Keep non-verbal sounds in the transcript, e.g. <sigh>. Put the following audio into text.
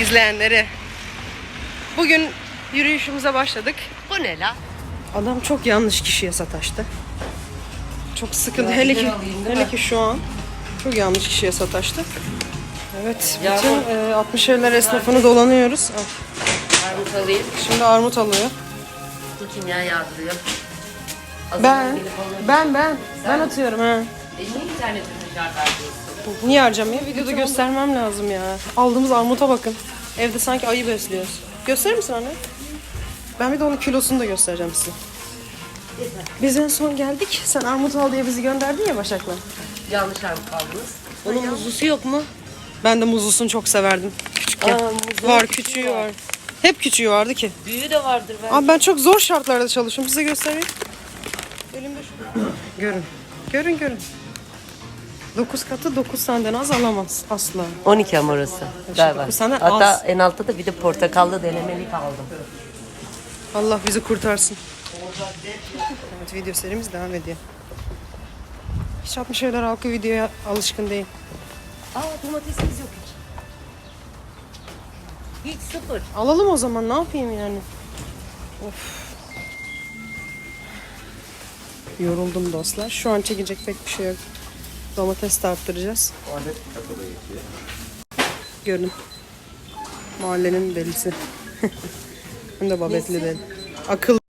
izleyenleri. Bugün yürüyüşümüze başladık. Bu ne la? Adam çok yanlış kişiye sataştı. Çok sıkıntı. Ya, hele ki, alayım, hele mi? ki şu an çok yanlış kişiye sataştı. Evet, Ya bütün e, 60 evler esnafını dolanıyoruz. Ah, Armut alayım. Şimdi armut alıyor. Bu kimya yağdırıyor. Ben, ben, ben, ben atıyorum ha. Şart harcıyorsun? Niye harcamayayım? Videoda göstermem lazım ya. Aldığımız armuta bakın. Evde sanki ayı besliyoruz. Gösterir misin anne? Ben bir de onun kilosunu da göstereceğim size. Biz en son geldik. Sen armut al diye bizi gönderdin ya Başak'la. Yanlış armut aldınız. Onun muzlusu yok mu? Ben de muzlusunu çok severdim. Küçükken. Aa, muzlu var, küçüğü küçüğü var. var. Hep küçüğü vardı ki. Büyüğü de vardır ben. Abi ben çok zor şartlarda çalışıyorum. Size göstereyim. Elimde şu. Görün. Görün görün. 9 katı 9 senden az alamaz asla. 12 ama orası. Galiba. dokuz Hatta az. en altta da bir de portakallı denemelik aldım. Allah bizi kurtarsın. Evet video serimiz devam ediyor. Hiç 60 evler halkı videoya alışkın değil. Aa domatesimiz yok hiç. Hiç sıfır. Alalım o zaman ne yapayım yani. Of. Yoruldum dostlar. Şu an çekecek pek bir şey yok. Domates de arttıracağız. Görün. Mahallenin delisi. <laughs> Hem de babetli deli. Akıl